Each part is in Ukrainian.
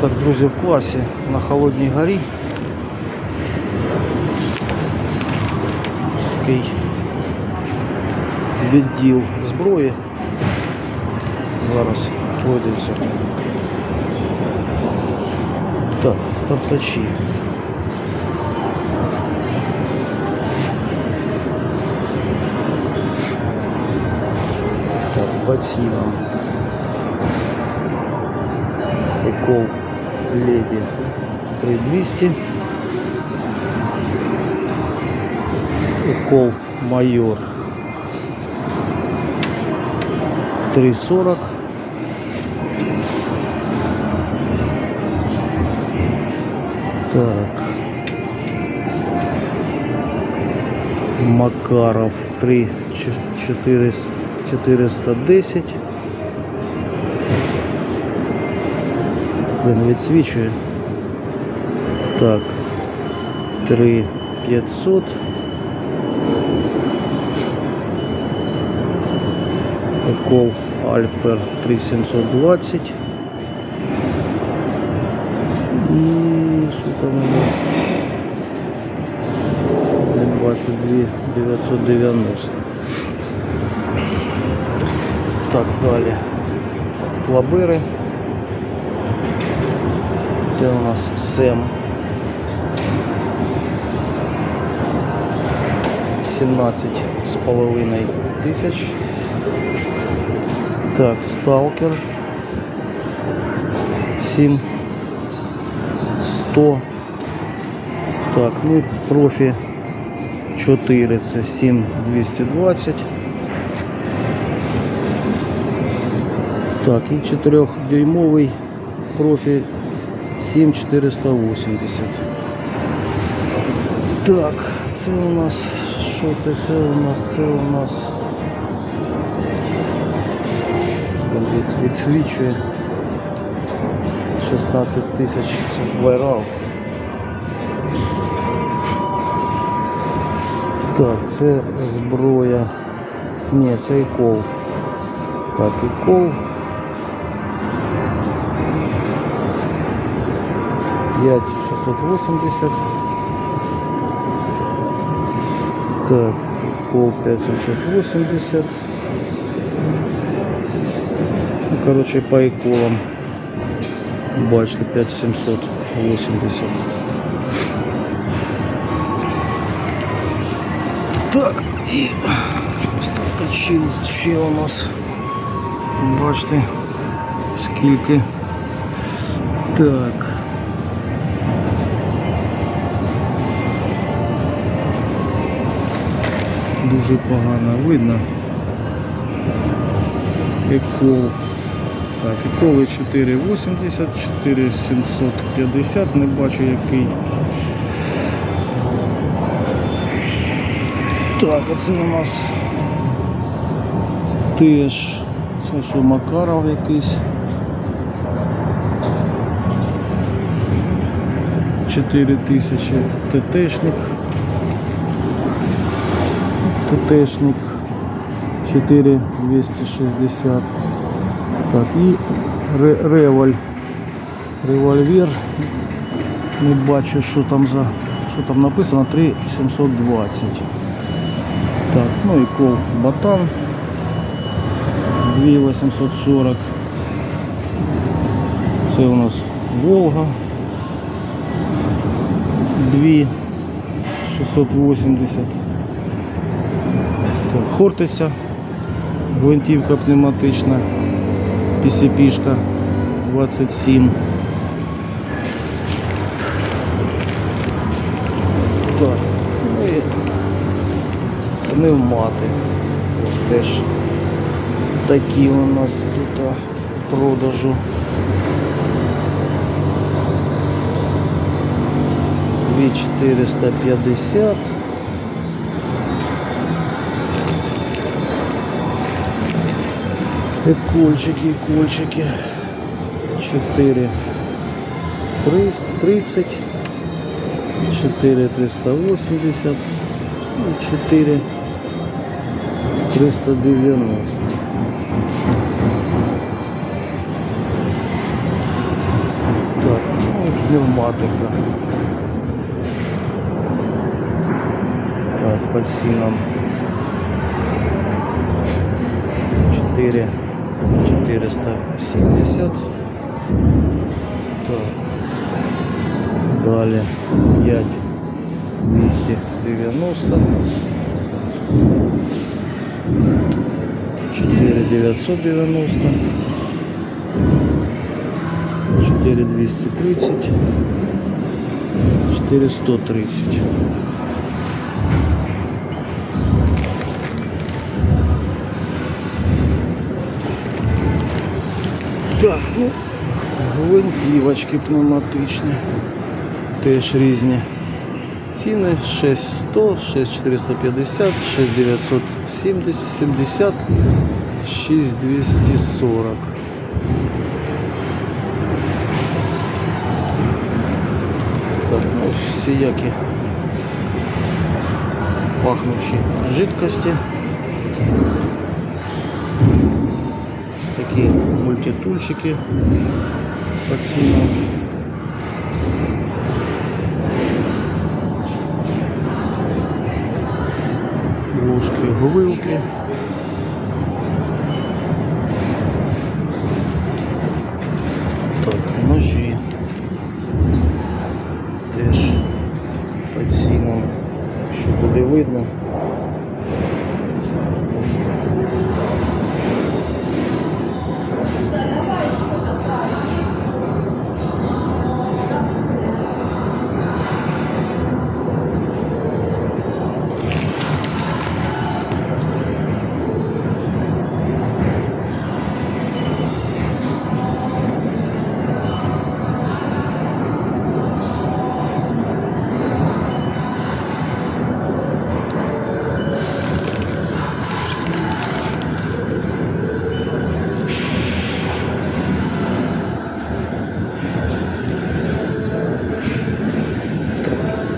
Так, друзі, в класі на Холодній горі. Такий відділ зброї. Зараз пройдеться. Так, стартачі. Так, ботина. Экол Леди 3200. Экол Майор 340. Так. Макаров 3 4 410. Він відсвічує. Так. 3 500. Екол Альпер 3720. І що там у нас? Не бачу 2 990. Так, далі. Флабери. Це у нас Сем. 17 з половиною тисяч. Так, Сталкер. 7 100. Так, ну профі 4, це 7 220. Так, і 4-дюймовий профі 7480. Так, це у нас що це, у нас, це у нас відсвічує 16 тисяч вайрал. Так, це зброя. Ні, це ікол. Так, ікол. 5680. Так, кол 5780. Ну, короче, по иколам. Бачите, 5780. Так, і стартачів ще у нас. Бачите, скільки. Так. Дуже погано видно. Екол. Так, еколи 480, 4750, не бачу який. Так, оце у нас теж це що Макаров якийсь. 4000 ТТшник. ТТшник 4260. Так, і револь. Револьвер. Не бачу, що там за що там написано 3720. Так, ну і кол батан 2840. Це у нас Волга. 2680. Хортиця, гвинтівка пневматична, PCP-шка 27. Так, ну і пневмати. Ось теж такі у нас тут продажу. Дві 450. І кольчики, кольчики. 4 30, 4 380 і 4 390. Так, пневматика. Так, по цінам 4 470. Так. Далі 5 290. 4 990. 4 230. 4 130. Так, ну, гвинтівочки пневматичні. Теж різні. Ціни 6100, 6450, 6970, 70, 6240. Так, ну, всіякі пахнущі жидкості. Такі мультитульчики по цінам. ложки, говилки.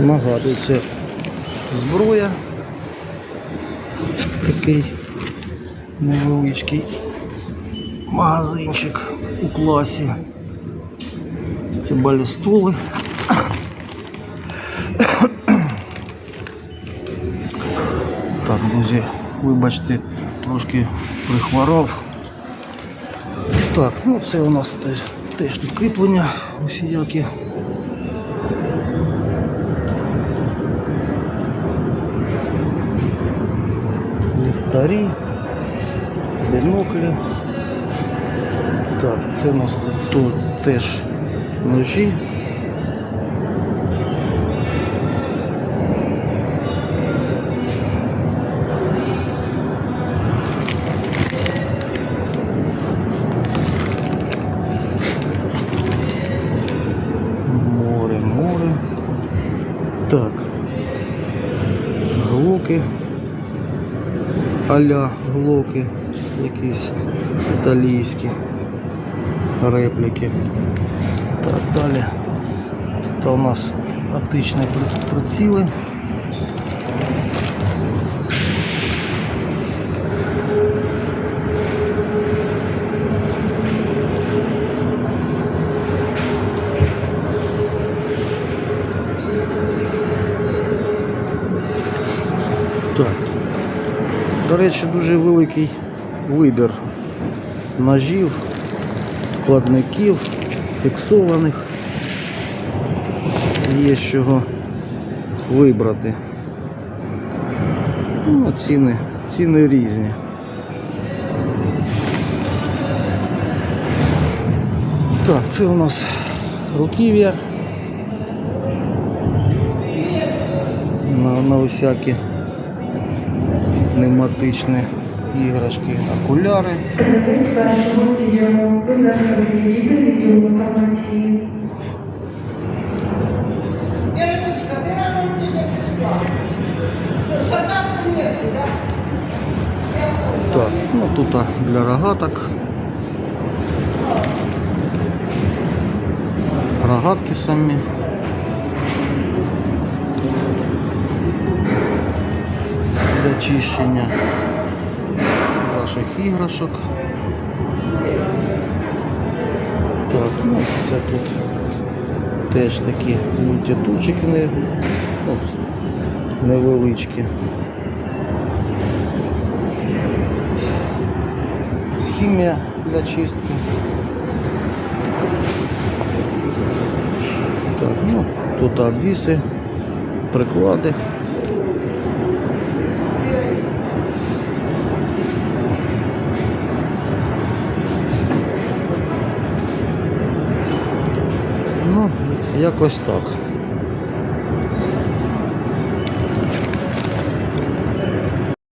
Нагадую, це зброя. Такий невеличкий магазинчик у класі. Це балістули. Так, друзі, вибачте, трошки прихворав. Так, ну це у нас теж, теж тут кріплення усіякі. Ліхтарі, біноклі. Так, це у нас тут теж ножі. Так. Глоки аля глоки, якісь італійські репліки. Так, далі. Та у нас оптичні при- приціли. Так. До речі, дуже великий вибір ножів, складників, фіксованих. Є з чого вибрати. Ну, ціни, ціни різні. Так, це у нас руків'я. На, на усякі пневматичні іграшки, окуляри. Першого нету, да? Так, ну тут для рогаток. Рогатки самі. Чищення ваших іграшок. Так, ну це тут Теж такі мультитульчики не, невеличкі. Хімія для чистки. Так, ну, тут обвіси, приклади. Ну, якось так.